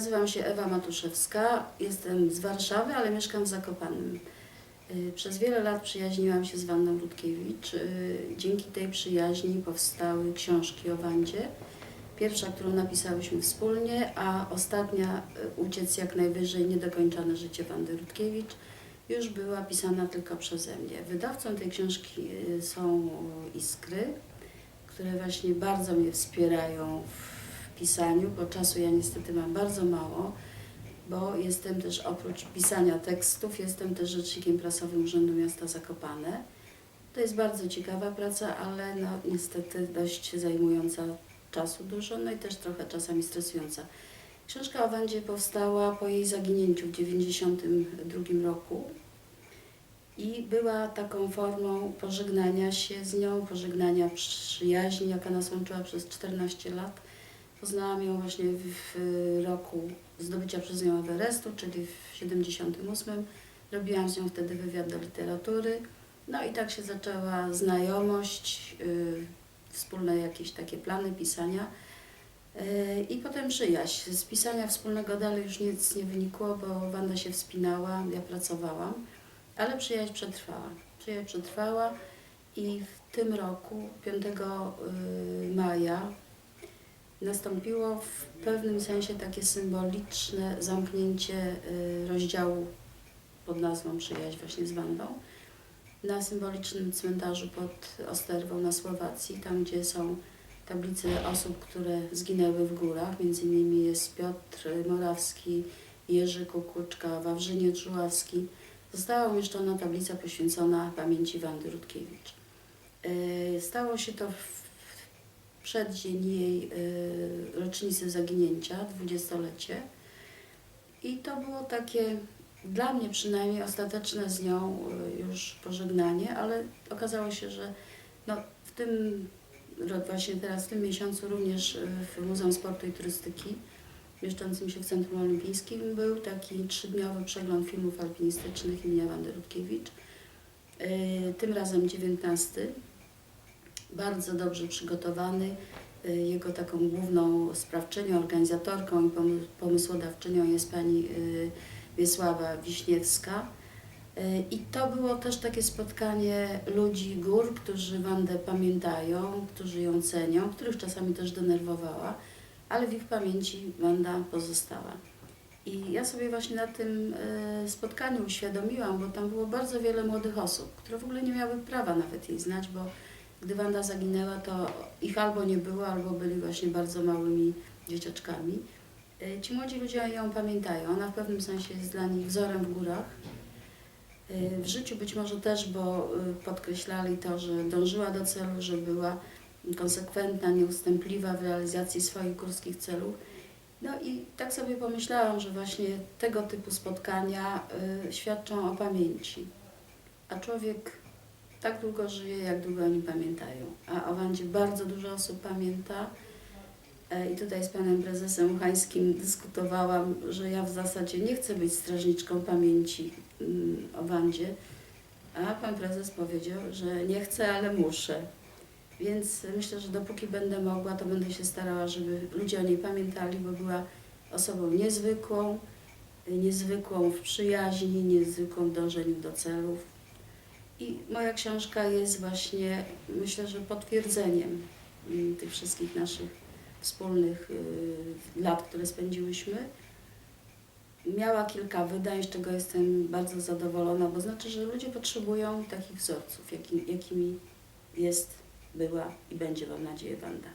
nazywam się Ewa Matuszewska, jestem z Warszawy, ale mieszkam w Zakopanem. Y, Przez wiele lat przyjaźniłam się z Wanną Rutkiewicz. Y, Dzięki tej przyjaźni powstały książki o Wandzie. Pierwsza, którą napisałyśmy wspólnie, a ostatnia y, Uciec jak najwyżej, niedokończone życie Wandy Rutkiewicz już była pisana tylko przeze mnie. Wydawcą tej książki są Iskry, które właśnie bardzo mnie wspierają w pisaniu, bo czasu ja niestety mam bardzo mało, bo jestem też oprócz pisania tekstów, jestem też rzecznikiem prasowym Urzędu Miasta Zakopane. To jest bardzo ciekawa praca, ale no, niestety dość zajmująca czasu dużo, no i też trochę czasami stresująca. Książka o Wandzie powstała po jej zaginięciu w 1992 roku i była taką formą pożegnania się z nią, pożegnania przyjaźni, jaka nas łączyła przez 14 lat. Poznałam ją właśnie w, roku zdobycia przez nią Everestu, czyli w 78. Robiłam z nią wtedy wywiad do literatury. No i tak się zaczęła znajomość, yy, wspólne jakieś takie plany pisania. Yy, I potem przyjaźń. Z pisania wspólnego dalej już nic nie wynikło, bo Wanda się wspinała, ja pracowałam, ale przyjaźń przetrwała. Przyjaźń przetrwała i w tym roku, 5 yy, maja, nastąpiło w pewnym sensie takie symboliczne zamknięcie y, rozdziału pod nazwą Przyjaźń właśnie z Wandą na symbolicznym cmentarzu pod Osterwą na Słowacji, tam gdzie są tablice osób, które zginęły w górach. Między innymi jest Piotr Morawski, Jerzy Kukuczka, Wawrzyniec Żuławski. Została umieszczona tablica poświęcona pamięci Wandy Rutkiewicz. Y, Stało się to w przeddzień jej y, rocznicy zaginięcia, dwudziestolecie. I to było takie, dla mnie przynajmniej, ostateczne z nią y, już pożegnanie, ale okazało się, że no, w tym, właśnie teraz w tym miesiącu również y, w Muzeum Sportu i Turystyki, mieszczącym się w Centrum Olimpijskim, był taki trzydniowy przegląd filmów alpinistycznych imienia Wandy Rutkiewicz. Tym razem 19 bardzo dobrze przygotowany. Y, Jego taką główną sprawczynią, organizatorką i pom- pomysłodawczynią jest pani y, Wiesława Wiśniewska. Y, I to było też takie spotkanie ludzi gór, którzy Wandę pamiętają, którzy ją cenią, których czasami też denerwowała, ale w ich pamięci Wanda pozostała. I ja sobie właśnie na tym spotkaniu uświadomiłam, bo tam było bardzo wiele młodych osób, które w ogóle nie miały prawa nawet jej znać, bo gdy Wanda zaginęła, to ich albo nie było, albo byli właśnie bardzo małymi dzieciaczkami. Y, Ci młodzi ludzie ją pamiętają. Ona w pewnym sensie jest dla nich wzorem w górach. Y, W życiu być może też, bo y, podkreślali to, że dążyła do celu, że była konsekwentna, nieustępliwa w realizacji swoich górskich celów. No i tak sobie pomyślałam, że właśnie tego typu spotkania świadczą o pamięci. A człowiek tak długo żyje, jak długo oni pamiętają. A o Wandzie bardzo dużo osób pamięta. E, I tutaj z panem prezesem Uchańskim dyskutowałam, że ja w zasadzie nie chcę być strażniczką pamięci mm, o Wandzie, a pan prezes powiedział, że nie chcę, ale muszę. Więc myślę, że dopóki będę mogła, to będę się starała, żeby ludzie o niej pamiętali, bo była osobą niezwykłą, niezwykłą w przyjaźni, niezwykłą w dążeniu do celów. I moja książka jest właśnie, myślę, że potwierdzeniem mm, tych wszystkich naszych wspólnych y, lat, które spędziłyśmy. Miała kilka wydań, z czego jestem bardzo zadowolona, bo znaczy, że ludzie potrzebują takich wzorców, jakim, jakimi jest, była i będzie, mam nadzieję, Wanda.